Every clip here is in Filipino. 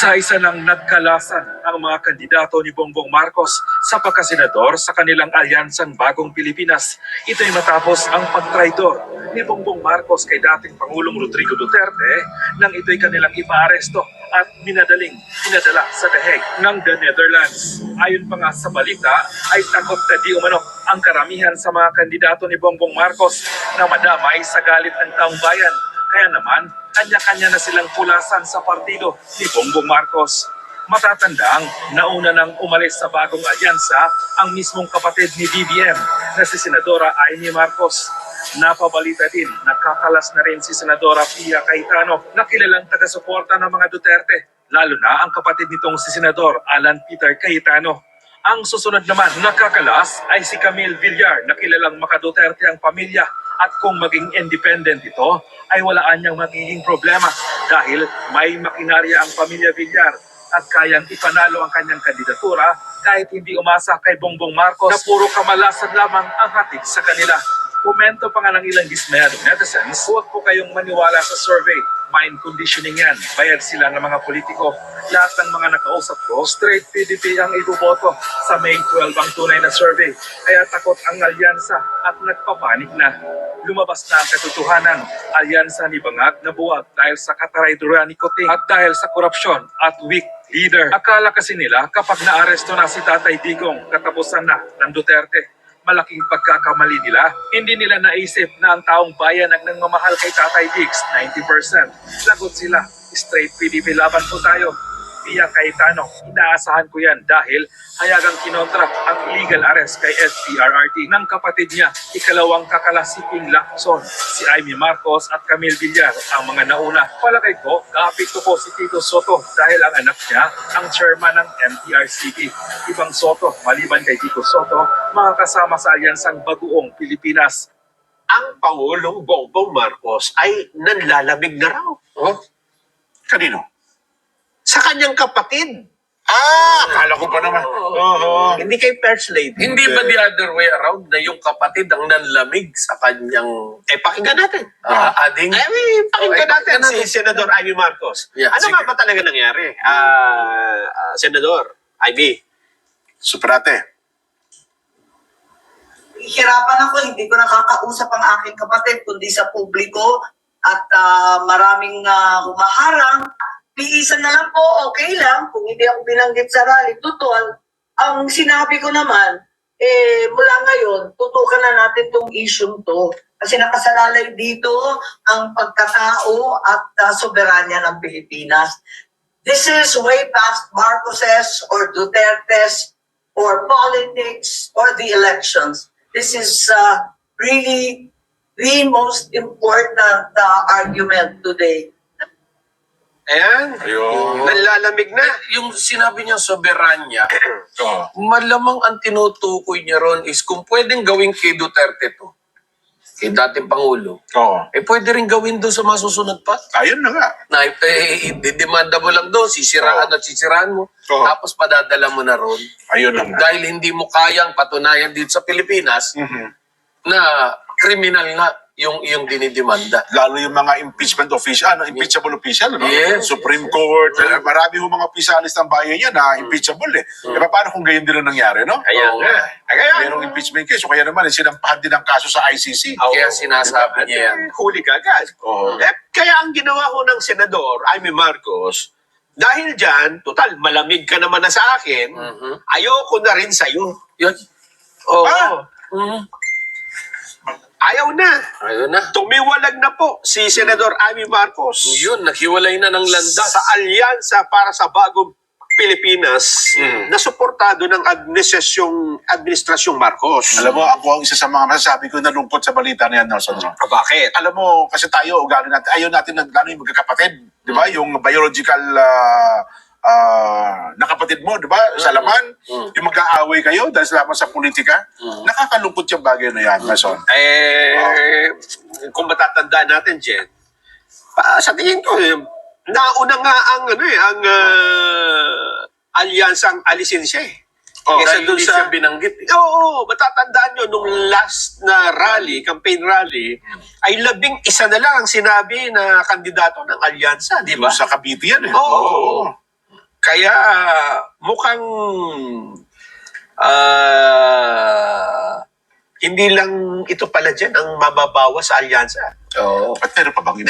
Isa-isa nang nagkalasan ang mga kandidato ni Bongbong Marcos sa pagkasenador sa kanilang alyansang Bagong Pilipinas. Ito'y matapos ang pagtraidor ni Bongbong Marcos kay dating Pangulong Rodrigo Duterte nang ito'y kanilang ipaaresto at minadaling pinadala sa The Hague ng the Netherlands. Ayon pa nga sa balita ay takot na di umano ang karamihan sa mga kandidato ni Bongbong Marcos na madamay sa galit ng taong bayan. Kaya naman, kanya-kanya na silang pulasan sa partido ni Bongbong Marcos. Matatandaang nauna nang umalis sa bagong alyansa ang mismong kapatid ni BBM na si Senadora Amy Marcos. Napabalita din, nakakalas na rin si Senadora Pia Cayetano na kilalang taga-suporta ng mga Duterte, lalo na ang kapatid nitong si Senador Alan Peter Cayetano. Ang susunod naman nakakalas ay si Camille Villar na kilalang makaduterte ang pamilya at kung maging independent ito ay walaan niyang magiging problema dahil may makinarya ang pamilya Villar at kayang ipanalo ang kanyang kandidatura kahit hindi umasa kay Bongbong Marcos na puro kamalasan lamang ang hatid sa kanila. Komento pa nga ng ilang dismayadong netizens, huwag po kayong maniwala sa survey. Mind conditioning yan. Bayad sila ng mga politiko. Lahat ng mga nakausap ko, straight PDP ang iboboto sa May 12 ang tunay na survey. Kaya takot ang alyansa at nagpapanik na. Lumabas na ang katotohanan. Alyansa ni Bangag na buwag dahil sa katarayduran ni Coting at dahil sa korupsyon at weak leader. Akala kasi nila kapag naaresto na si Tatay Digong, katapusan na ng Duterte malaking pagkakamali nila. Hindi nila naisip na ang taong bayan ang nangmamahal kay Tatay Diggs, 90%. Lagot sila, straight PDP laban po tayo. Pia Cayetano, inaasahan ko yan dahil hayagang kinontra ang illegal arrest kay SPRRT ng kapatid niya, ikalawang kakalasiping Lacson, si Amy Marcos at Camille Villar ang mga nauna. Palagay ko, kapit ko si Tito Soto dahil ang anak niya ang chairman ng MTRCB. Ibang Soto, maliban kay Tito Soto, mga kasama sa alyansang baguong Pilipinas. ang Pangulong Bongbong Marcos ay nanlalamig na raw. Oh? Kanino? Sa kanyang kapatid. Ah, akala ko pa naman. Oo. Hindi kay First Lady. Hindi ba the other way around na yung kapatid ang nanlamig sa kanyang Eh, pakinggan natin. ah, ading? Ay, pakinggan Okay, natin pakinggan si Senador Ivy Marcos. Yeah, ano sige. nga ba talaga nangyari? Ah, ah, Senador Ivy. Superate. hirapan ako, hindi ko nakakausap ang aking kapatid, kundi sa publiko at ah, maraming uh, humaharang. Piisan na lang po, okay lang, kung hindi ako binanggit sa rally. Tutuan, ang sinabi ko naman, eh, mula ngayon, tutukan na natin tong issue to. Kasi nakasalalay dito ang pagkatao at ah, soberanya ng Pilipinas. This is way past Marcoses or Dutertes or politics or the elections. This is uh, really the most important uh, argument today. Ayan. Ayun. Nanlalamig na. Yung sinabi niya soberanya, Oo. malamang ang tinutukoy niya ron is kung pwedeng gawin kay Duterte to, kay dating Pangulo, Oo. eh pwede rin gawin doon sa masusunod pa. Ayun na nga. Na eh, didemanda mo lang doon, sisiraan Oo. at sisiraan mo, Oo. tapos padadala mo na ron. Ayun na nga. Dahil hindi mo kayang patunayan dito sa Pilipinas Mhm. na kriminal nga yung yung dinidemanda. Lalo yung mga impeachment official, ano, impeachable official, no? Yes. Supreme Court, eh, marami yung mga opisyalis ng bayan yan na impeachable eh. Eh, paano kung ganyan din ang nangyari, no? Kaya Oo. nga. Kaya Merong impeachment case, o kaya naman, eh, sinampahan din ng kaso sa ICC. Oo. Kaya sinasabi Diba? niya yan. Eh, Huli ka agad. Oo. Eh, kaya ang ginawa ko ng Senador, Amy Marcos, dahil dyan, total, malamig ka naman na sa akin, Mhm. ayoko na rin sa'yo. Yun. Oo. Ah! Mhm. Ayaw na. Ayun na. Tumiwalag na po si Senador Amy Marcos Yun, naghiwalay na ng landas. sa alyansa para sa bagong Pilipinas Mm. na suportado ng administrasyong, administrasyong Marcos. Alam mo, ako ang isa sa mga masasabi ko na lungkot sa balita na yan, Nelson. No? Ah, bakit? Alam mo, kasi tayo, ugali natin, ayaw natin ng gano'n yung magkakapatid. Di ba? Yung biological ah, ah, na kapatid mo, di ba? Sa laman, yung mag-aaway kayo dahil sa laman sa politika. Nakakalungkot yung bagay na yan, Nelson. Eh, kung matatandaan natin, Jen, pa, sa tingin ko, eh, nauna nga ang, ano eh, ang uh, alyansang alisin siya eh. Oh, Kesa hindi sa- siya binanggit. Eh. Oo, matatandaan nyo, nung last na rally, campaign rally, ay labing isa na lang ang sinabi na kandidato ng alyansa, di ba? Sa Cavite yan eh. Oo. Kaya mukhang ah hindi lang ito pala dyan ang mababawa sa alyansa. Oo. At meron pa bang iba?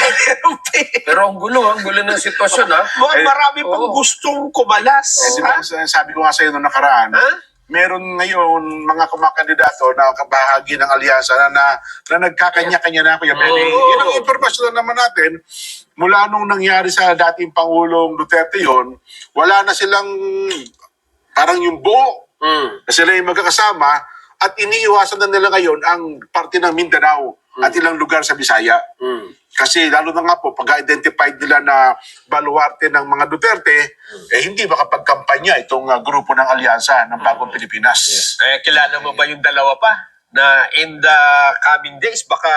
Pero ang gulo, ang gulo ng sitwasyon, ha? Mukhang Eh, marami pang oo. gustong kumalas. Eh, di ha? ba, sabi ko nga sa iyo noong nakaraan, Ha? Meron ngayon mga kumakandidato na kabahagi ng alyansa na, na, na nagkakanya-kanya na Kuya Benny. Oo. Yun ang impormasyon na naman natin. Mula nung nangyari sa dating Pangulong Duterte yon, wala na silang parang yung buo Mm. na sila yung magkakasama at iniiwasan na nila ngayon ang parte ng Mindanao at ilang lugar sa Bisaya. Mm. Kasi lalo na nga po, pag-identified nila na baluarte ng mga Duterte, eh hindi makapagkampanya itong uh, grupo ng alyansa ng Bagong Pilipinas. Eh, kilala mo ba yung dalawa pa? Na in the coming days, baka...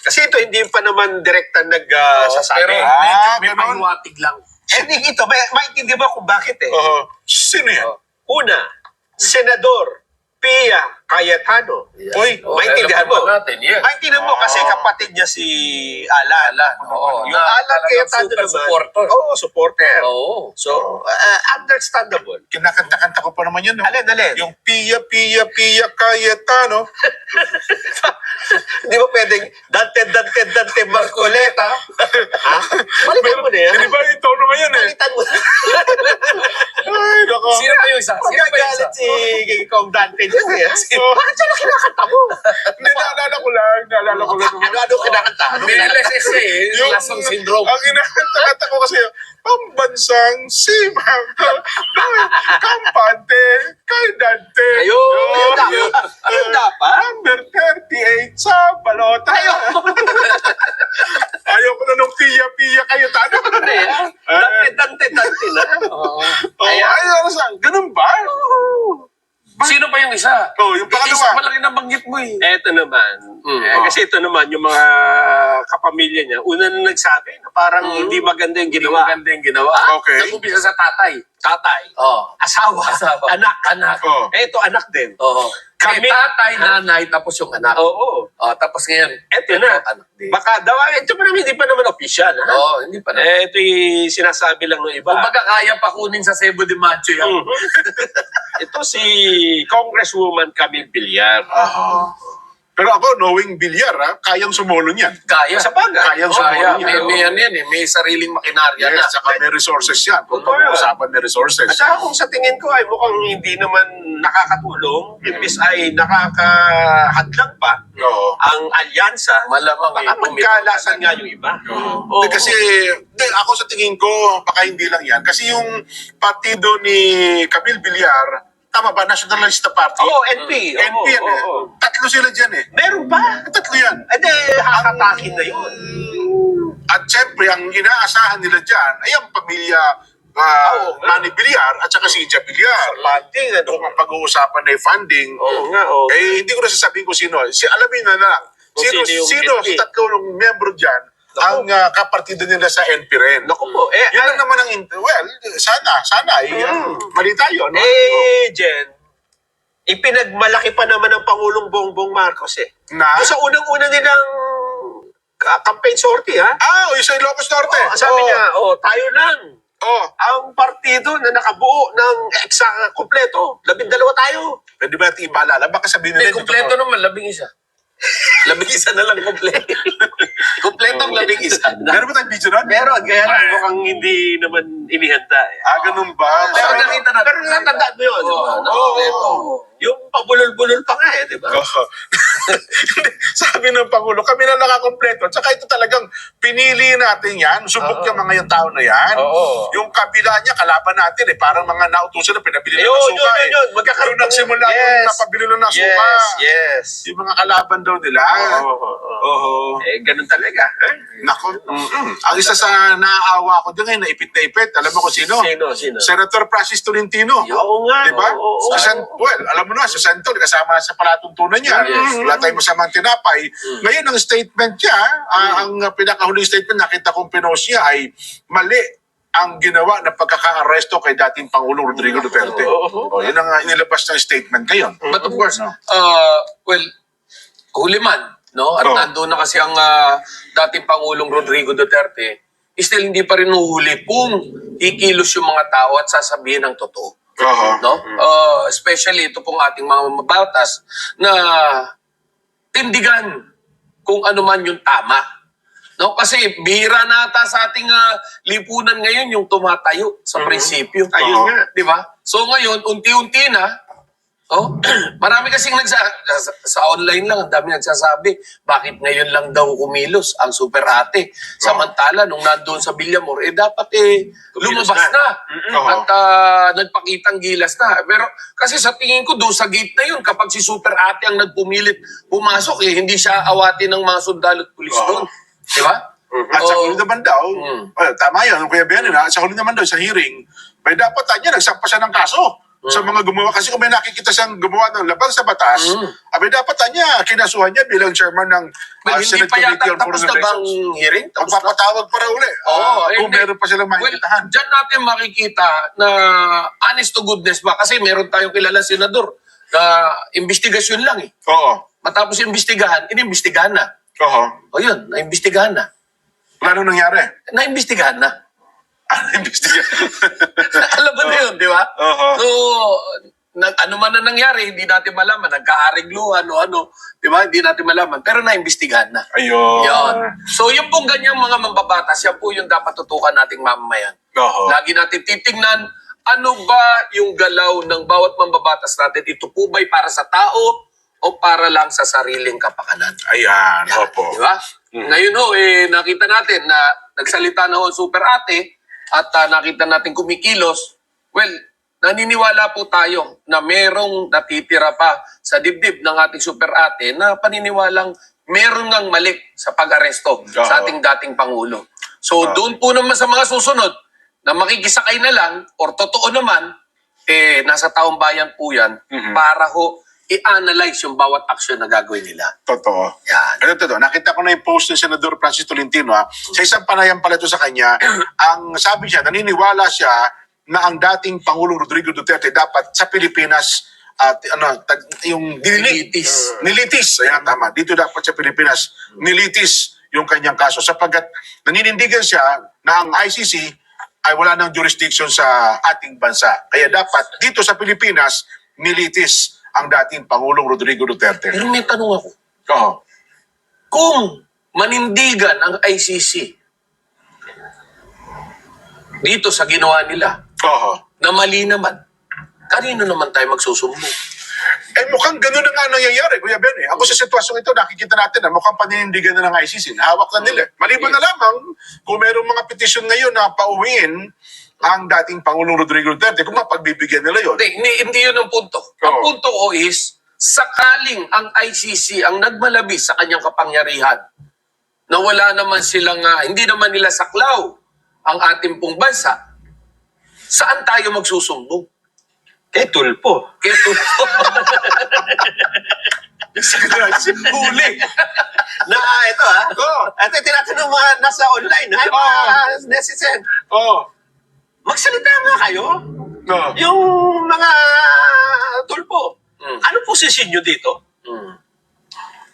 Kasi ito hindi pa naman direkta nagsasabi. Pero Ah, medyo may ganun. pahiwatig lang. eh, ito, may, maintindihan mo kung bakit eh. Oo. sino yan? Una, Senador Pia Cayetano. Uy, Oo, maintindihan mo. natin, yes. Maintindihan mo kasi kapatid niya si Alan. Alan, oo. Yung Na Alan Cayetano naman. supporter. Oo, supporter. Oo. So, uh, understandable. kinakanta-kanta ko pa naman yun. No? Alin, alin? Yung Pia, Pia, Pia, Cayetano. Di ba pwedeng Dante, Dante, Dante, Marcoleta? ha? Balitan mo na yan. Hindi ba yung tono ngayon eh? Balitan mo. Ay, nako. Sino pa yung isa? Sino pa yung isa? Si Kong Dante dyan eh. Bakit siya na kinakanta mo? Hindi, naalala ko lang. Naalala ko lang. Ano-ano kinakanta? Ano kinakanta? LSSA eh. Yung- Lasang syndrome. Ang kinakanta ko kasi, pambansang simang kampante kay Dante. Ayun, Yun, ayun dapat. yun. Ayun dapat. Number 38 sa balota. Ayaw ko na nung piya-piya kayo, tano. Hindi, ah. Dante, Dante, Dante na. Oo. Oh, ay, ano sa, ganun ba? Sino pa yung isa? Oh, yung Isa pangalawa. pa lang yung nabanggit mo eh. Eto naman. Mm. Eh, kasi ito naman, yung mga kapamilya niya, una na nagsabi na parang Mm. hindi maganda yung Hindi ginawa. maganda yung ginawa. Okay. Nag-umpisa sa tatay. Tatay, Oo. asawa, Asawa. anak. Anak. Oh. Eh, ito anak din. Oo. Kami, Kami- tatay, nanay, tapos yung anak. Oo. Oh, tapos ngayon, Eto na. anak din. Baka daw, ito pa naman, hindi pa naman official, ha? Oo, hindi pa na. Eh, ito sinasabi lang ng iba. Kung baga kaya pa kunin sa Cebu de Macho yan. Mhm. ito si Congresswoman Camille Villar. Aha. Pero ako, knowing bilyar, ha, kayang sumulong yan. Kaya. Sa bagay. Kayang Oh, sumulong kaya. yan. May, may ano yan eh. May sariling makinarya na. Yes, saka may resources yan. Kung Totoo yan. usapan may resources. At saka kung sa tingin ko ay mukhang hindi naman nakakatulong, imbis ay nakakahadlang pa Oo. ang alyansa, Malamang magkalasan talaga. nga yung iba. Oo. Oo. Hindi, kasi, hindi, ako sa tingin ko, baka hindi lang yan. Kasi yung partido ni Camille Villar, tama ba, Nationalista Party? Oo, NP. NP yan eh. oo. Tatlo sila dyan eh. Meron ba? Tatlo yan. Eh di, hakatakin na yun. At syempre, ang inaasahan nila dyan ay ang pamilya uh, Oo nga. Manny Villar at saka si Ija Villar. Funding, ano? Kung ang pag-uusapan na funding, Oo nga, oo. eh hindi ko na sasabihin kung sino. Si, alamin na lang. Kung Sino, sino yung sino, sa tatlong membro dyan. Ang uh, kapartido nila sa NP rin. Naku po, eh, Yun lang naman ang, in- well, sana, sana, eh, Mm. mali tayo, no? eh, Jen, ipinagmalaki pa naman ng Pangulong Bongbong Marcos eh. na, Doon sa unang-una nilang ka- campaign sortie, ha? ah, yung sa Ilocos Norte. Oh, sabi Oh, niya, oh, tayo lang. Oh, Ang partido na nakabuo ng eksa kompleto. Labindalawa tayo. pwede ba natin ipaalala? Baka sabihin Hindi, nila. kompleto naman. Labing isa. Labing isa na lang kompleto. Ang labing isa. Meron ba tayong video nun? Meron, kaya lang mukhang hindi naman inihanda eh. Ah, ganun ba? Pero nakita natin. Pero natandaan mo yun? Oo, nakompleto. Oo. Yung pabulol-bulol pa nga eh, di ba? Oo. Sabi ng Pangulo, kami na nakakompleto. Tsaka ito talagang pinili natin yan. Subok yung mga yung tao na yan. Oo. Yung kabila niya, kalaban natin eh. Parang mga nautusan na pinabili Yun, ng yun, suka yun, eh. yun. Magkakaroon Yung nagsimula Yes. yung napabili lang ng suka. Yes, yes. Yung mga kalaban daw nila. Oo. Eh, ganun talaga. Eh? Nako. Mm-mm. Ang isa sa naaawa ko doon ngayon, naipit na ipit. Alam mo kung sino? Sino, sino? Senator Francis Tolentino. Oo nga. Di ba? oo, oo, Sa San, well, alam mo na, sa Santol, kasama sa palatuntunan niya. Yes. Wala tayong masamang tinapay. Ngayon, ang statement niya, ah, ang uh, pinakahuling statement, nakita kong pinost niya ay mali ang ginawa na pagkaka-arresto kay dating Pangulong Rodrigo Duterte. Oo. O, yun ang uh, inilabas ng statement ngayon. But of course, No. uh, well, huli man, no? At Oh. nandun na kasi ang uh, dating Pangulong Rodrigo Duterte, still hindi pa rin huhuli kung ikilos yung mga tao at sasabihin ng totoo. Oo. No? Uh, especially ito pong ating mga mabatas na tindigan kung ano man yung tama. No? Kasi bihira na ata sa ating ah, lipunan ngayon yung tumatayo sa prinsipyo. Ayun nga. Di ba? So ngayon, unti-unti na, oh, marami kasing nagsa sa, sa online lang, ang dami nagsasabi, bakit ngayon lang daw kumilos ang super ate? Samantala, nung nandoon sa Villamor, eh dapat eh, lumabas na. Oo. At ah, nagpakitang gilas na. Pero kasi sa tingin ko, doon sa gate na yun, kapag si super ate ang nagpumilit pumasok, eh, hindi siya awati ng mga sundalo at pulis Oo. doon. Di ba? At sa Oo. huli naman daw, Mm. eh, tama yan, Kuya Benny, na, sa huli naman daw, sa hearing, may dapat niya, nagsampa siya ng kaso sa mga gumawa. Kasi kung may nakikita siyang gumawa ng labag sa batas, Mm. abay dapat niya, kinasuhan niya bilang chairman ng Well, uh, hindi Senate pa Committee on tapos Foreign na bang Relations. hearing? Tapos na? Magpapatawag para uli. Oo, Ah, eh, kung hindi. meron pa silang makikitahan. Well, dyan natin makikita na honest to goodness ba? Kasi meron tayong kilala senador na investigasyon lang eh. Oo. Matapos imbestigahan, inimbestigahan na. Oo. O yun, naimbestigahan na. Wala nangyari. Naimbestigahan na. Alam mo na yun, di ba? Oo. So, nag, ano man na nangyari, hindi natin malaman. Nagkaarigluhan o ano, di ba? Hindi natin malaman. Pero naimbestigahan na. Ayun. Yun. So, yung pong ganyang mga mambabatas, yan po yung dapat tutukan nating mamamayan. Oo. Lagi natin titingnan, ano ba yung galaw ng bawat mambabatas natin? Ito po ba'y para sa tao o para lang sa sariling kapakanan? Ayan, opo. Di ba? Ngayon ho, eh, nakita natin na nagsalita na ho ang super ate at ah, nakita natin kumikilos. Well, naniniwala po tayo na merong natitira pa sa dibdib ng ating super ate na paniniwalang meron ngang mali sa pag-aresto sa ating dating Pangulo. So doon po naman sa mga susunod na makikisakay na lang or totoo naman, eh, nasa taong bayan po yan para ho i-analyze yung bawat aksyon na gagawin nila. Totoo. Yan. Ano to, nakita ko na yung post ni Senador Francis Tolentino ha. Sa isang panayam pala ito sa kanya, ang sabi siya, naniniwala siya na ang dating Pangulong Rodrigo Duterte dapat sa Pilipinas at ano, tag, yung. Nilitis. Nilitis. Ayan, tama. Dito dapat sa Pilipinas, nilitis yung kanyang kaso sapagkat naninindigan siya na ang ICC ay wala ng jurisdiction sa ating bansa. Kaya dapat dito sa Pilipinas, nilitis ang dating Pangulong Rodrigo Duterte. Pero may tanong ako. Oo. Kung manindigan ang ICC dito sa ginawa nila Oo. na mali naman, kanino naman tayo magsusumbong? Eh mukhang ganun na nga nangyayari, Kuya Ben. Eh. Ako sa sitwasyong ito, nakikita natin na mukhang paninindigan na ng ICC. Hawak na nila. Maliban na lamang kung merong mga petisyon ngayon na pauwiin ang dating Pangulong Rodrigo Duterte, kung mapagbibigyan nila yon. Hindi, hindi, hindi yun ang punto. Ang Oo. punto ko is, sakaling ang ICC ang nagmalabi sa kanyang kapangyarihan, na wala naman silang, ah, hindi naman nila saklaw ang ating pong bansa, saan tayo magsusumbong? Kay Tulpo. Keto. Huli. Na ito ha. Oo. Ito tinatanong mga nasa online ha. Mga netizen. Oo. Magsalita nga kayo. Oo. Yung mga Tulpo. Mm. Ano posisyon nyo dito? Hmm.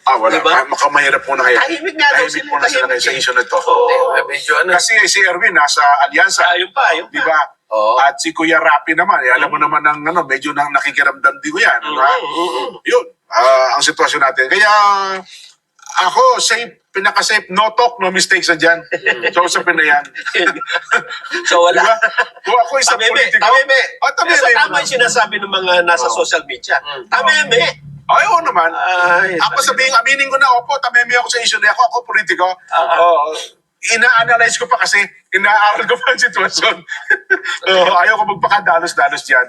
Ah, wala. Diba? Ah, mukhang mahirap muna kayo. Tahimik nga daw Tahimik sila, muna sila tahimik kayo sa issue na ito. Hindi, medyo ano. Kasi si Erwin nasa alyansa, Ayun pa, ayun pa. di ba? Oo. At si Kuya Rapi naman, eh, alam mo naman ng ano, medyo nang nakikiramdam din ko yan. di ba? Yun, ah, ang sitwasyon natin. Kaya ako, safe, pinaka-safe, no talk, no mistakes na dyan. So, sa yan. So wala. Diba? Kung ako isang Tameme, politiko. tameme. Oh, tameme. So, tama yung sinasabi ng mga nasa Oo. social media. Mm. Tameme. Ay, oo naman. Ay, ako sabihin, aminin ko na, opo, tameme ako sa issue na ako, ako politiko. Ah. Oo. ina-analyze ko pa kasi, inaaral ko pa ang sitwasyon. Oo, ayaw ko magpakadalos-dalos dyan.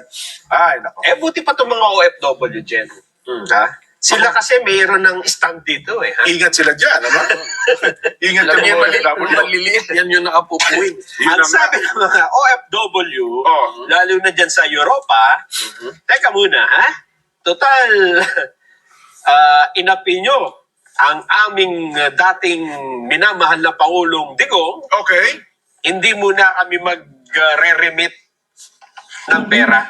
Ay, nako. Eh, buti pa itong mga OFW, Jen. Ha? Sila kasi mayroon ng stand dito eh. Ha? Ingat sila dyan, ano? Ingat Alam niyo, mga mali, OFW. maliliit, yan yung nakapupuin. Yun Ang ang- sabi ng mga OFW, Oh. lalo na dyan sa Europa, teka muna, ha? Total, ah inapi nyo ang aming dating minamahal na Pangulong Digong, Okay. hindi muna kami mag-re-remit ng pera.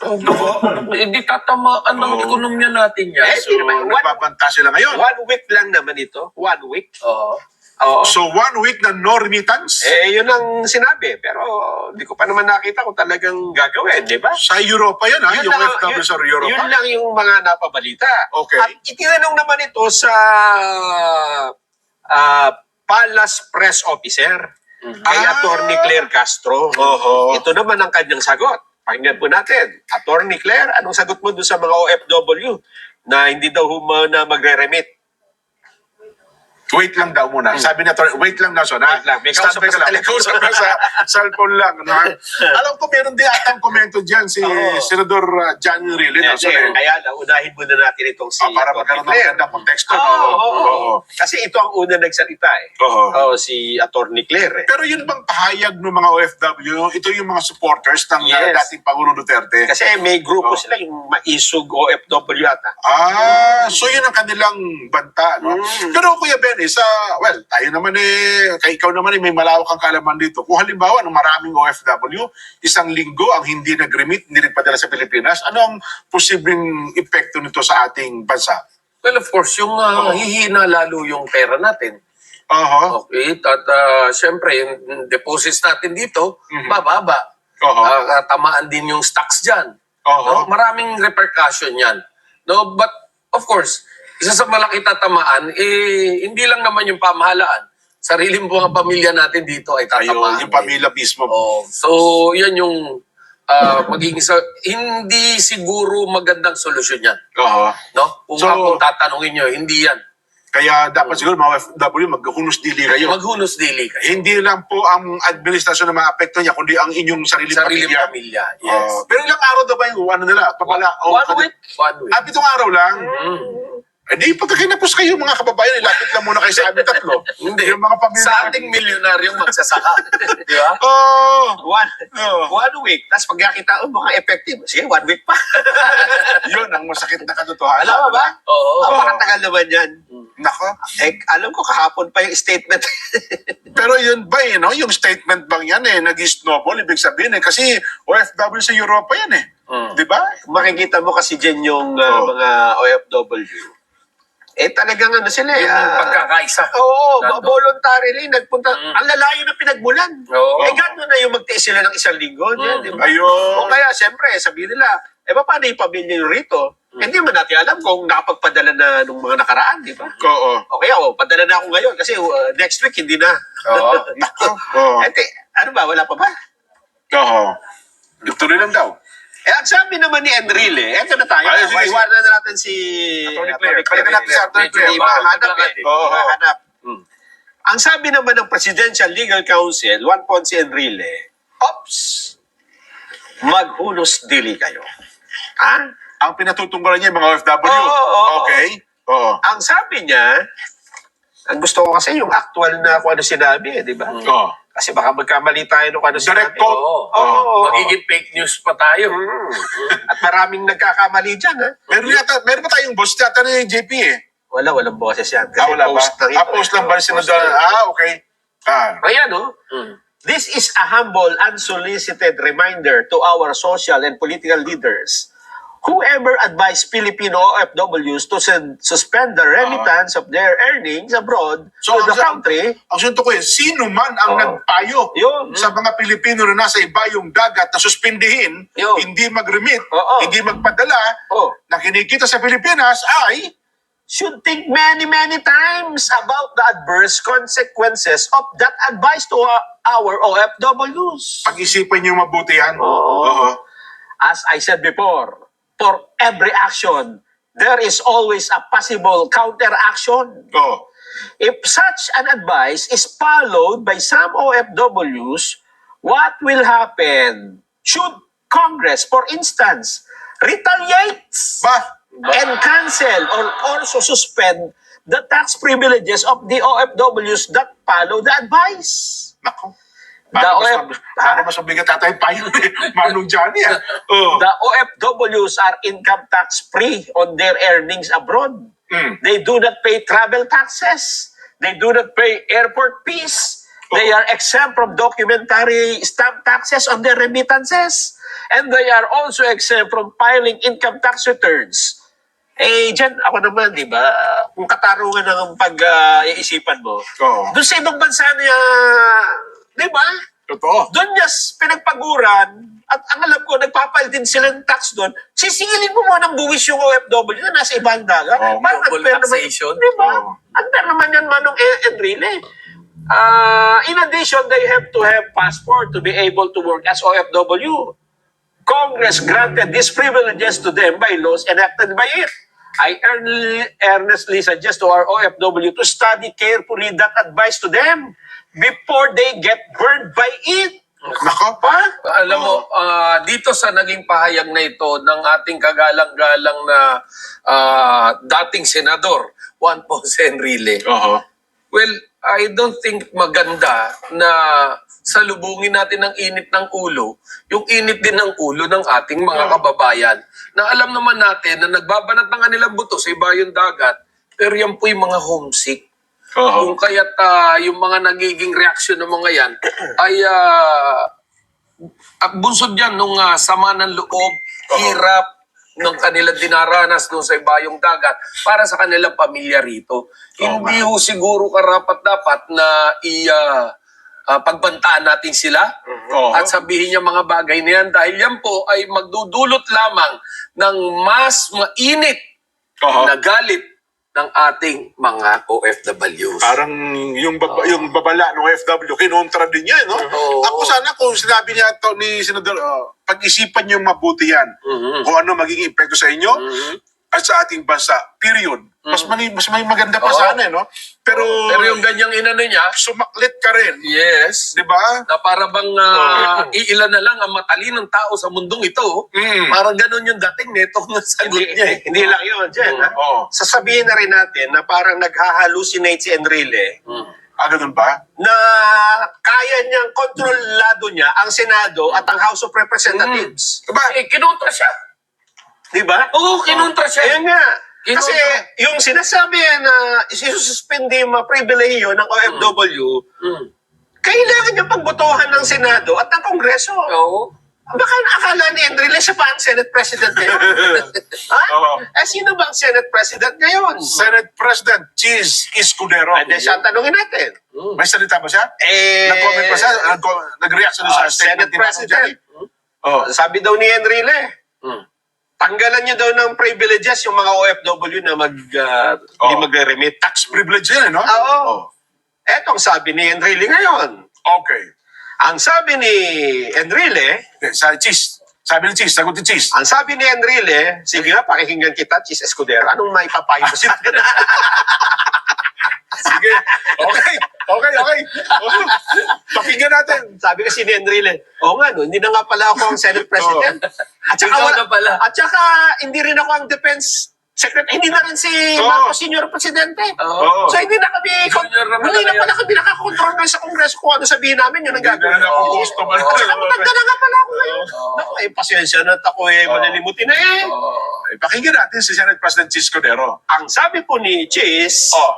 Hindi tatamaan ng Oo. ekonomiya natin yan. Eh, So, Hindi naman. One- nagbabanta sila ngayon. One week lang naman ito. One week. Oo. Oo. So one week na no remittance? Eh, yun ang sinabi. Pero hindi ko pa naman nakita kung talagang gagawin, di ba? Sa Europa yan ha, yung lang- FW sa Europa. yun lang yung mga napabalita. Okay. At itinanong naman ito sa ah, Palace Press Officer kay Ah. Attorney Claire Castro. Oho. Ito naman ang kanyang sagot. Pakinggan po natin. Attorney Claire, anong sagot mo doon sa mga OFW na hindi daw humana magre-remit? Wait lang daw muna. Sabi na, wait lang na, son. Hmm. Wait lang. May kausap ka sa lang. telephone. Kausap ka sa cellphone lang. Ha? Alam ko, meron din atang komento dyan si Oo. Senador uh, Johnny Rilly. No? Hindi, So, eh, kaya na, unahin muna natin itong si ah, para magkaroon ng magandang konteksto. Oo, no? oo, oo. Oo. Kasi ito ang una nagsalita eh. Oo. Oo, si Attorney Claire eh. Pero yun bang pahayag ng mga OFW, ito yung mga supporters ng uh, Yes. dating Pangulong Duterte? Kasi may grupo Oo. sila yung maisug OFW yata. Ah, so yun ang kanilang banta, no? Mm. Pero Kuya Ben, eh, sa, well, tayo naman eh, kay ikaw naman eh, may malawak ang kalaman dito. Kung halimbawa, ng maraming OFW, isang linggo ang hindi nag-remit, hindi rin padala sa Pilipinas, ano ang posibleng epekto nito sa ating bansa? Well, of course, yung uh, hihina lalo yung pera natin. Aha. Okay? At uh, syempre, yung deposits natin dito, Mhm. bababa. Oo. Ah, tamaan din yung stocks dyan. Oo. No? Maraming repercussion yan. No? But, of course, isa sa malaki tatamaan, eh, hindi lang naman yung pamahalaan. Sariling mga pamilya natin dito ay tatamaan. Ayun, yung pamilya mismo. Oh, so, yan yung ah, magiging sa, hindi siguro magandang solusyon yan. Oo. No? Kung So- ako tatanungin nyo, hindi yan. Kaya dapat siguro mga OFW maghunos dili kayo. Maghunos dili kayo. Hindi lang po ang administrasyon na maapekto niya, kundi ang inyong sariling, Sariling pamilya. pamilya. Yes. Oo. pero ilang araw daw ba yung ano nila? Papala, o- One week. One week. Ah, pitong araw lang? Mm. Eh di, pagkakinapos kayo mga kababayan, ilapit lang muna kayo sa amin tatlo. Hindi. Yung mga pamilya. Sa ating milyonaryong magsasaka. Di ba? Oh, One, Oo. one week. Tapos pag nakita, oh, mukhang effective. Sige, one week pa. yun ang masakit na katotohanan. Alam mo ba? Oo. Ang makatagal naman yan. Nako. Eh, alam ko kahapon pa yung statement. Pero yun ba eh, no? yung statement bang yan eh, nag-snowball, ibig sabihin eh, kasi OFW sa Europa yan eh. Mm. Di ba? Makikita mo kasi dyan yung uh, Oo. mga OFW. Eh talagang ano sila eh. Yung ah, pagkakaisa. Oo, Nandun. voluntarily nagpunta. Mm. Ang lalayo na pinagmulan. Oo. Eh gano'n na yung magtiis sila ng isang linggo. Mm. Di ba? Ayun. O kaya, siyempre, sabihin nila, eh, pa, paano yung pamilya nyo rito? Eh, Hindi man natin alam kung nakapagpadala na nung mga nakaraan, di ba? Oo. O kaya, oh, padala na ako ngayon kasi uh, next week hindi na. Oo. Oo. Eh, te, ano ba, wala pa ba? Oo. Tuloy lang daw. Eh, ang sabi naman ni Enrile, eto na tayo. Ay, sige, sige. Iwanan na natin si Attorney Claire. Natin si Attorney Claire. hindi mahanap eh. Oo. Mahanap. Mm. Ang sabi naman ng Presidential Legal Counsel, Juan Ponce Enrile, Ops, maghunos dili kayo. Ha? Ang pinatutunggalan niya mga OFW. Oo, oo. Okay. Oo. Ang sabi niya, ang gusto ko kasi yung actual na kung ano sinabi eh, di ba? Oo. Kasi baka magkamali tayo nung ano Direct sinabi. quote. Oo. Oo. Magiging fake news pa tayo. Mm. At maraming nagkakamali dyan, ha? Meron yata, meron pa tayong boss yata ni JP eh. Wala, walang boses yan. Kasi Ah, wala ba? post lang ito. Ah, post lang ba si Senador? Ah, okay. Ah. Ayan, no? Mm. This is a humble, unsolicited reminder to our social and political leaders. Whoever advised Filipino OFWs to sen- suspend the remittance of their earnings abroad So, to the ang- country, Ang sunto ko eh, sino man ang Oo. nagpayo Yun. sa mga Pilipino na nasa ibayong dagat na suspindihin, Yun. hindi mag-remit, Oo. hindi magpadala, oh, na kinikita sa Pilipinas ay should think many, many times about the adverse consequences of that advice to our, our OFWs. pag-isipan niyo mabuti yan. Oo. As I said before, for every action, there is always a possible counteraction. Oo. If such an advice is followed by some OFWs, what will happen? Should Congress, for instance, retaliate Ba? and cancel or also suspend the tax privileges of the OFWs that follow the advice? Nako. The OF parang mas mabigat ata yung payo ni Manong Johnny ah. Oo. The OFWs are income tax free on their earnings abroad. Mm. They do not pay travel taxes. They do not pay airport fees. They are exempt from documentary stamp taxes on their remittances. And they are also exempt from filing income tax returns. Eh, dyan, ako naman, di ba, kung katarungan ang pag-iisipan mo, Oo. doon sa ibang bansa niya, di ba, Totoo. doon niya pinagpaguran, at ang alam ko, nagpapile din sila ng tax doon, sisingilin mo muna ng buwis yung OFW na nasa ibang dagat. Oh, Parang unfair naman. taxation. Di ba? Oh. Unfair naman yan, Manong Enrile. Uh, in addition, they have to have passport to be able to work as OFW. Congress granted these privileges to them by laws enacted by it. I earnestly suggest to our OFW to study carefully that advice to them before they get burned by it. Nako. Pa? Alam mo, ah, dito sa naging pahayag na ito ng ating kagalang-galang na ah, dating senador, Juan Ponce Enrile, Oo. well, I don't think maganda na salubungin natin ng init ng ulo, yung init din ng ulo ng ating mga kababayan. Na alam naman natin na nagbabanat ng kanilang buto sa ibayong dagat, pero yan po yung mga homesick. Oo. Kung kaya't ah, yung mga nagiging reaksyon ng mga yan ay at bunsod yan nung ah, sama ng loob, hirap ng kanilang dinaranas doon sa ibayong dagat para sa kanilang pamilya rito. Hindi ho siguro karapat dapat na i ah, ah, pagbantaan natin sila Oo. at sabihin niya mga bagay na yan dahil yan po ay magdudulot lamang ng mas mainit Oo. na galit ng ating mga OFWs. Parang yung baba, yung babala ng OFW, kinontra din niya, no? Oo. Ako sana kung sinabi niya to ni Senador, uh, pag-isipan niyo mabuti yan Mhm. kung ano magiging epekto sa inyo Mhm. At sa ating bansa. Period. Mas mani, mas may maganda pa Oo. sana, eh, no? Pero, Pero yung ganyang inano niya, sumaklit ka rin. yes, Di ba? na para bang ah, iilan na lang ang matalinong tao sa mundong ito. Mm. Parang ganun yung dating nito ng sagot Hindi, niya. eh. hindi lang yun, Jen. ha? Oo. Sasabihin na rin natin na parang naghahalucinate si Enrile Mm. Ah, ganun ba? na kaya niyang kontrolado niya ang Senado at ang House of Representatives. Diba? Eh, kinontra siya. Di ba? Oo, kinontra siya. Ayun nga. Kinontra. Kasi yung sinasabi na isususpende yung mga pribilehiyo ng OFW, Mm. kailangan niya pagbotohan ng Senado at ng Kongreso. Oo. Baka nakakala ni Enrile siya pa ang Senate President ngayon. ha? Oo. Eh, sino ba ang Senate President ngayon? Senate President Cheese Escudero. Hindi siya ang tanungin natin. May salita ba siya? Eh, Nag-comment ba siya? Nag- Nag-react siya doon sa Ah, statement Senate ni Manong President. Johnny? Oh. Sabi daw ni Enrile, Mm. Tanggalan niyo daw ng privileges yung mga OFW na mag, ah, hindi Oh. magre-remit. Tax privilege yan, eh, no? Oo. Oh. Etong sabi ni Enrile ngayon. Okay. Ang sabi ni Enrile, Okay, Sa Cheese. Sabi ni Cheese, sagot ni Cheese. ang sabi ni Enrile, sige nga, pakikinggan kita, Chis Escudero. Anong maipapayo mo sa akin? Sige. Okay. Okay, okay. Pakinggan natin. sabi kasi ni Enrile, oo nga, no, hindi na nga pala ako ang Senate President. At saka, Ikaw wala- na pala. At saka, hindi rin ako ang Defense Secretary. Hindi na rin si Oo. Marcos Senior Presidente. Oo. So, hindi na kami, Junior naman hindi na na pala kami nakakakontrol ngayon sa Kongreso kung ano sabihin namin, yun ang Hindi gagawin. na ako Oo. customer. Oo, saka matanda na nga pala ako ngayon. Oo. Naku, eh, pasensya na at ako eh, Oo. malilimutin na eh. Oo. Eh, Pakinggan natin si Senate President Cheese Escudero. Ang sabi po ni Chis, Oh,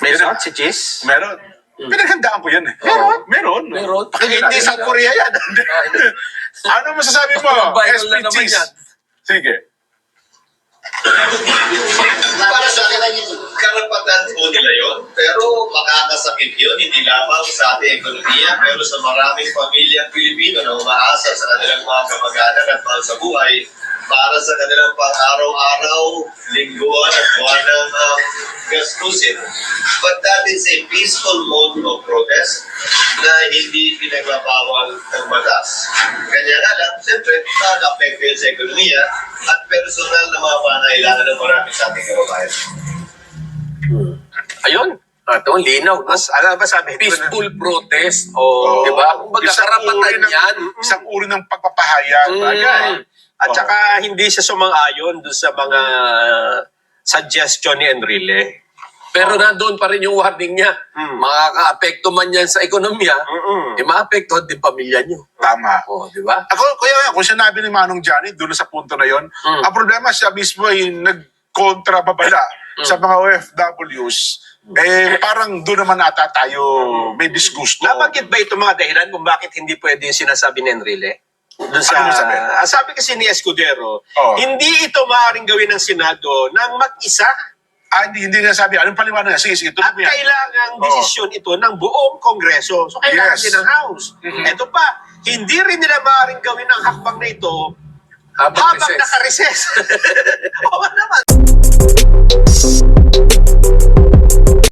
may shot si Chis? meron. Pinaghandaan ko yan eh. Meron? Meron. Meron. Pakinggan Hindi sa Korea yan. Ano masasabi mo, Viral SP naman Cheese? yan. Sige. Para sa akin, karapatan po nila yun. Pero makakasakit yun, hindi lamang sa ating ekonomiya, pero sa maraming pamilyang Pilipino na umaasa sa kanilang mga kamag-anak at mahal sa buhay para sa kanilang pang-araw-araw, lingguan at buwanang uh, gastusin. But that is a peaceful mode of protest na hindi pinagbabawal ng batas. Kanya nga lang, siyempre, nakaka-apekto yun sa ekonomiya at personal na mga panailangan ng marami sa ating kababayan. Ayun. Ah, ito, linaw. Mas, ano ba sabi? Peaceful protest. Oo. Di ba? Isang uri karapatan ng- yan. Isang uri ng pagpapahayag. Mm. Bagay. At Oo. saka hindi siya sumang-ayon doon sa mga suggestion ni Enrile. Pero nandoon pa rin yung warning niya. Mm. Makaka-apekto man yan sa ekonomiya, Mm-mm. eh maapektuhan din pamilya niyo. Tama. Oh, di ba? Ako, kaya nga, kung sinabi ni Manong Johnny, doon sa punto na yon, Mm. ang problema siya mismo ay nag-kontra babala sa mga OFWs. Eh, parang doon naman ata tayo may disgusto. Nabanggit ba ito mga dahilan kung bakit hindi pwede yung sinasabi ni Enrile? Dun sa, Ano sabi? Ah, sabi kasi ni Escudero, Oo. hindi ito maaaring gawin ng Senado ng mag-isa Ah, hindi, hindi na sabi. Anong paliwanag? Sige, sige, tuloy at mo yan. kailangang Oo. desisyon ito ng buong Kongreso. So kailangan Yes. din ng House. Mhm. Ito pa, hindi rin nila maaaring gawin ang hakbang na ito Habang habang recess. naka-recess. Oo nga.